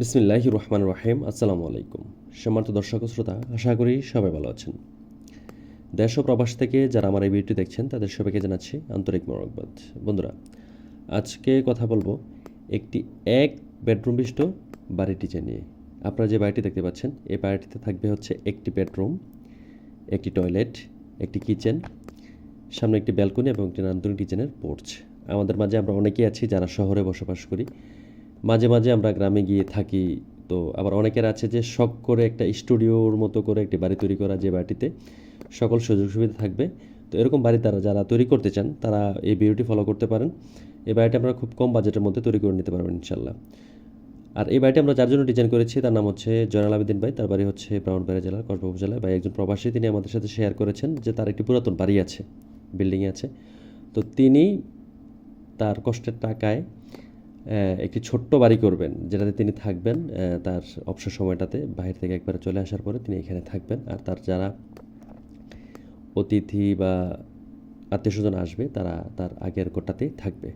বিসমিল্লাহ রহমান রাহিম, আসসালামু আলাইকুম। সম্মানিত দর্শক শ্রোতা, আশা করি সবাই ভালো আছেন। দেশ ও প্রবাস থেকে যারা আমার এই ভিডিওটি দেখছেন, তাদের সবাইকে জানাচ্ছি আন্তরিক মোরকবাদ বন্ধুরা, আজকে কথা বলব একটি এক বেডরুম বিশিষ্ট বাড়িটি নিয়ে। আপনারা যে বাড়িটি দেখতে পাচ্ছেন, এই বাড়িটিতে থাকবে হচ্ছে একটি বেডরুম, একটি টয়লেট, একটি কিচেন, সামনে একটি ব্যালকনি এবং একটি নান্দনিক কিচেনের পোর্চ। আমাদের মাঝে আমরা অনেকেই আছি যারা শহরে বসবাস করি। মাঝে মাঝে আমরা গ্রামে গিয়ে থাকি, তো আবার অনেকের আছে যে শখ করে একটা স্টুডিওর মতো করে একটি বাড়ি তৈরি করা যে বাড়িটিতে সকল সুযোগ সুবিধা থাকবে। তো এরকম বাড়ি তারা যারা তৈরি করতে চান, তারা এই ভিডিওটি ফলো করতে পারেন। এই বাড়িটি আপনারা খুব কম বাজেটের মধ্যে তৈরি করে নিতে পারবেন ইনশাল্লাহ আর এই বাড়িটি আমরা যার জন্য ডিজাইন করেছি, তার নাম হচ্ছে জয়নাল আবেদিন ভাই, তার বাড়ি হচ্ছে ব্রাহ্মণবাড়িয়া জেলার কসবা উপজেলায়। ভাই একজন প্রবাসী, তিনি আমাদের সাথে শেয়ার করেছেন যে তার একটি পুরাতন বাড়ি আছে বিল্ডিংয়ে আছে। তো তিনি তার কষ্টের টাকায় একটি ছোট্ট বাড়ি করবেন, যেটাতে তিনি থাকবেন তার অবসর সময়টাতে বাইরে থেকে একবার চলে আসার পরে তিনি এখানে থাকবেন। আর তার যারা অতিথি বা আত্মীয় স্বজন আসবে, তারা তার আগের কোটাতেই থাকবে।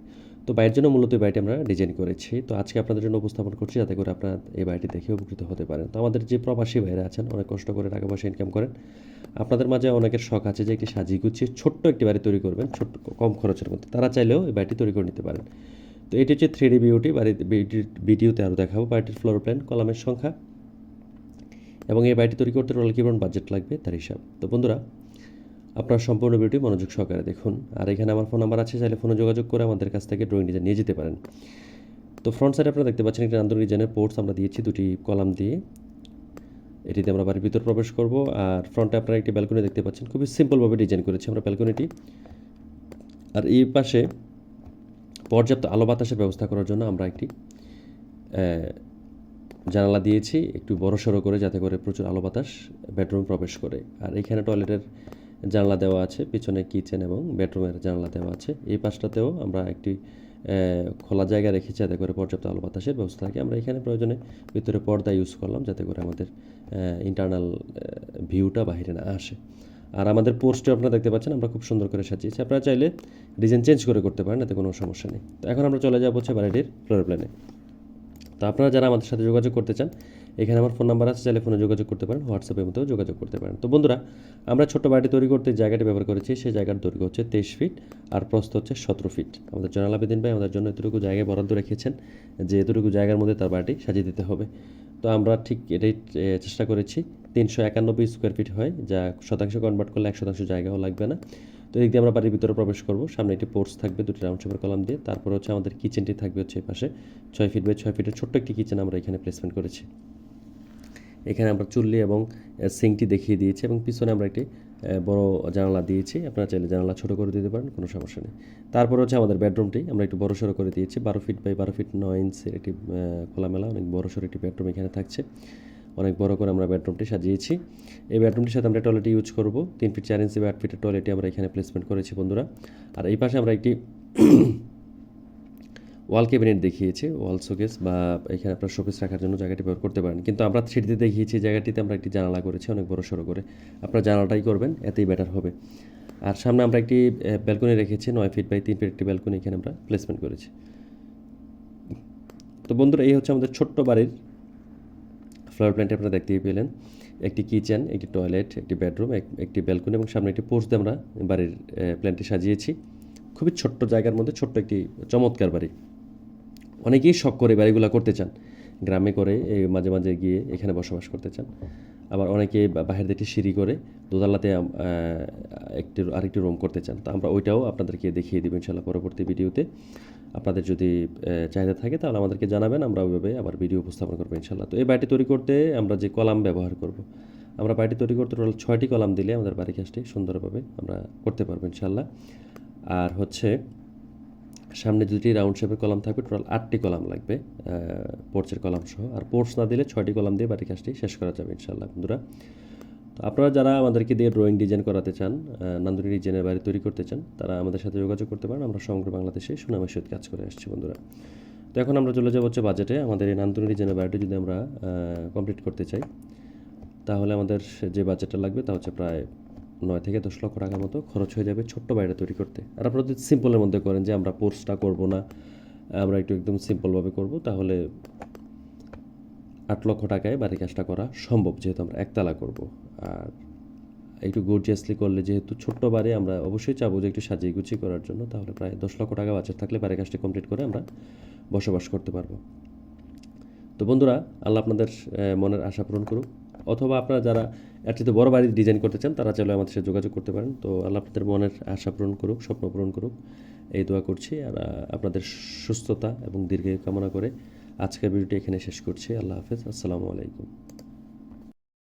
তো বাইরের জন্য মূলত এই বাড়িটি আমরা ডিজাইন করেছি। তো আজকে আপনাদের জন্য উপস্থাপন করছি যাতে করে আপনারা এই বাড়িটি দেখে উপকৃত হতে পারেন। তো আমাদের যে প্রবাসী ভাইরা আছেন, অনেক কষ্ট করে টাকা পয়সা ইনকাম করেন। আপনাদের মাঝে অনেকের শখ আছে যে একটি সাজিয়ে গুছিয়ে ছোট্ট একটি বাড়ি তৈরি করবেন, ছোট্ট কম খরচের মধ্যে। তারা চাইলেও এই বাড়িটি তৈরি করে নিতে পারেন। তো এটি হচ্ছে থ্রি ডি বিউটি ভিডিওতে আরও দেখাবো, বাড়িটির ফ্লোর প্ল্যান কলামের সংখ্যা, এবং এই বাড়িটি তৈরি করতে রোল কিরণ বাজেট লাগবে তার হিসাব। তো বন্ধুরা, আপনার সম্পূর্ণ ভিডিও মনোযোগ সহকারে দেখুন। আর এখানে আমার ফোন নাম্বার আছে, চাইলে ফোনে যোগাযোগ করে আমাদের কাছ থেকে ড্রয়িং ডিজাইন নিয়ে যেতে পারেন। তো ফ্রন্ট সাইডে আপনারা দেখতে পাচ্ছেন, একটি আন্দোলন ডিজাইনের পোর্টস আমরা দিয়েছি দুটি কলাম দিয়ে। এটিতে আমরা বাড়ির ভিতর প্রবেশ করব, আর ফ্রন্টে আপনারা একটি ব্যালকনি দেখতে পাচ্ছেন, খুবই সিম্পলভাবে ডিজাইন করেছি আমরা ব্যালকনিটি আর এই পাশে পর্যাপ্ত আলো বাতাসের ব্যবস্থা করার জন্য আমরা একটি জানালা দিয়েছি, একটু বড় সড়ো করে যাতে করে প্রচুর আলো বাতাস বেডরুমে প্রবেশ করে। আর এখানে টয়লেটের জানলা দেওয়া আছে, পিছনে কিচেন এবং বেডরুমের জানলা দেওয়া আছে। এই পাশটাতেও আমরা একটি খোলা জায়গা রেখেছি যাতে করে পর্যাপ্ত আলো বাতাসের ব্যবস্থা থাকে। আমরা এখানে প্রয়োজনে ভিতরে পর্দা ইউজ করলাম যাতে করে আমাদের ইন্টারনাল ভিউটা বাইরে না আসে। আর আমাদের পোস্টে আপনারা দেখতে পাচ্ছেন, আমরা খুব সুন্দর করে সাজিয়েছি। আপনারা চাইলে ডিজাইন চেঞ্জ করে করতে পারেন, এতে কোনো সমস্যা নেই। তো এখন আমরা চলে যাব হচ্ছে বাড়িটির ফ্লোর প্ল্যানে তো আপনারা যারা আমাদের সাথে যোগাযোগ করতে চান, এখানে আমার ফোন নাম্বার আছে, চাইলে ফোনে যোগাযোগ করতে পারেন হোয়াটসঅ্যাপের মধ্যেও যোগাযোগ করতে পারেন। তো বন্ধুরা, আমরা ছোট্ট বাড়িটি তৈরি করতে জায়গাটি ব্যবহার করেছি, সেই জায়গার দৈর্ঘ্য হচ্ছে তেইশ ফিট আর প্রস্থ হচ্ছে সতেরো ফিট আমাদের জনাল আবেদিন ভাই আমাদের জন্য এতটুকু জায়গায় বরাদ্দ রেখেছেন যে এতটুকু জায়গার মধ্যে তার বাড়িটি সাজিয়ে দিতে হবে। তো আমরা ঠিক এটাই চেষ্টা করেছি। তিনশো একানব্বই স্কোয়ার ফিট হয়, যা শতাংশ কনভার্ট করলে এক শতাংশ জায়গাও লাগবে না। তো এদিক দিয়ে আমরা বাড়ির ভিতরে প্রবেশ করব। সামনে একটি পোর্টস থাকবে, দুটি রাউন্ড শেপের কলাম দিয়ে। তারপর হচ্ছে আমাদের কিচেনটি থাকবে হচ্ছে পাশে। ছয় ফিট বাই ছয় ফিটের ছোট্ট একটি কিচেন আমরা এখানে প্লেসমেন্ট করেছি। এখানে আমরা চুল্লি এবং সিঙ্কটি দেখিয়ে দিয়েছি এবং পিছনে আমরা একটি বড় জানালা দিয়েছি। আপনারা চাইলে জানালা ছোটো করে দিতে পারেন, কোনো সমস্যা নেই। তারপর হচ্ছে আমাদের বেডরুমটি আমরা একটু বড় সড়ো করে দিয়েছি। বারো ফিট বাই বারো ফিট নয় ইঞ্চের একটি খোলামেলা, অনেক বড় সড়ো একটি বেডরুম এখানে থাকছে। অনেক বড় করে আমরা বেডরুমটি সাজিয়েছি। এই বেডরুমটির সাথে আমরা টয়লেট ইউজ করব। তিন ফিট চার ইঞ্চি বা আট ফিটের টয়লেটটি আমরা এখানে প্লেসমেন্ট করেছি, বন্ধুরা। আর এই পাশে আমরা একটি ওয়াল ক্যাবিনেট দেখিয়েছি ওয়াল শোকেস বা এখানে আপনার শোকেস রাখার জন্য জায়গাটি ব্যবহার করতে পারেন। কিন্তু আমরা থ্রিডিতে দেখিয়েছি জায়গাটিতে আমরা একটি জানালা করেছি, অনেক বড় সড়ো করে। আপনার জানালাটাই করবেন, এতেই বেটার হবে। আর সামনে আমরা একটি ব্যালকনি রেখেছি, নয় ফিট বাই তিন ফিট একটি ব্যালকনি এখানে আমরা প্লেসমেন্ট করেছি। তো বন্ধুরা, এই হচ্ছে আমাদের ছোট্ট বাড়ির ফ্লোর প্ল্যানটি আপনারা দেখতেই পেলেন, একটি কিচেন একটি টয়লেট একটি বেডরুম একটি ব্যালকনি এবং সামনে একটি পোস্ট দিয়ে আমরা বাড়ির প্ল্যানটি সাজিয়েছি। খুবই ছোট্ট জায়গার মধ্যে ছোট্ট একটি চমৎকার বাড়ি। অনেকেই শখ করে বাড়িগুলো করতে চান। গ্রামে করে মাঝে মাঝে গিয়ে এখানে বসবাস করতে চান। আবার অনেকে বাহির থেকে সিঁড়ি করে দোতলাতে একটি, আরেকটি রুম করতে চান। তো আমরা ওইটাও আপনাদেরকে দেখিয়ে দেবো ইনশাল্লাহ পরবর্তী ভিডিওতে। আপনাদের যদি চাহিদা থাকে তাহলে আমাদেরকে জানাবেন, আমরা ওইভাবে আবার ভিডিও উপস্থাপন করব ইনশাল্লাহ তো এই বাড়িটি তৈরি করতে আমরা যে কলাম ব্যবহার করব, আমরা বাড়িটি তৈরি করতে টোটাল ছয়টি কলাম দিলে আমাদের বাড়ি কাজটি সুন্দরভাবে আমরা করতে পারব ইনশাল্লাহ আর হচ্ছে সামনে দুটি রাউন্ড শেপের কলাম থাকবে, টোটাল আটটি কলাম লাগবে পোর্চের কলাম সহ। আর পোর্টস না দিলে ছয়টি কলাম দিয়ে বাড়ির কাজটি শেষ করা যাবে ইনশাল্লাহ বন্ধুরা। তো আপনারা যারা আমাদেরকে দিয়ে ড্রয়িং ডিজাইন করাতে চান নান্দনিক ডিজাইনের বাড়ি তৈরি করতে চান, তারা আমাদের সাথে যোগাযোগ করতে পারেন। আমরা সমগ্র বাংলাদেশে সুনামের সহিত কাজ করে আসছি বন্ধুরা। তো এখন আমরা চলে যাব হচ্ছে বাজেটে আমাদের এই নান্দনিক ডিজাইনের বাড়িটি যদি আমরা কমপ্লিট করতে চাই, তাহলে আমাদের যে বাজেটটা লাগবে তা হচ্ছে প্রায় নয় থেকে দশ লক্ষ টাকার মতো খরচ হয়ে যাবে ছোট্ট বাড়িটা তৈরি করতে। আর আপনারা যদি সিম্পলের মধ্যে করেন যে আমরা পোর্সটা করব না, আমরা একটু একদম সিম্পলভাবে করব, তাহলে আট লক্ষ টাকায় বাড়ির কাজটা করা সম্ভব, যেহেতু আমরা একতলা করব। আর একটু গর্জিয়াসলি করলে যেহেতু ছোট্ট বাড়ি, আমরা অবশ্যই চাবো যে একটু সাজিয়ে গুছিয়ে করার জন্য, তাহলে প্রায় দশ লক্ষ টাকা বাজেট থাকলে বাড়ির কাজটি কমপ্লিট করে আমরা বসবাস করতে পারব। তো বন্ধুরা, আল্লাহ আপনাদের মনের আশা পূরণ করুক। অথবা আপনারা যারা এর চেয়ে বড় বাড়ি ডিজাইন করতে চান, তারা চাইলে আমাদের সাথে যোগাযোগ করতে পারেন। তো আল্লাহ আপনাদের মনের আশা পূরণ করুক, স্বপ্ন পূরণ করুক। এই দোয়া করছি আর আপনাদের সুস্থতা এবং দীর্ঘায়ু কামনা করে আজকের ভিডিওটি এখানে শেষ করছি। আল্লাহ হাফেজ। আসসালামু আলাইকুম।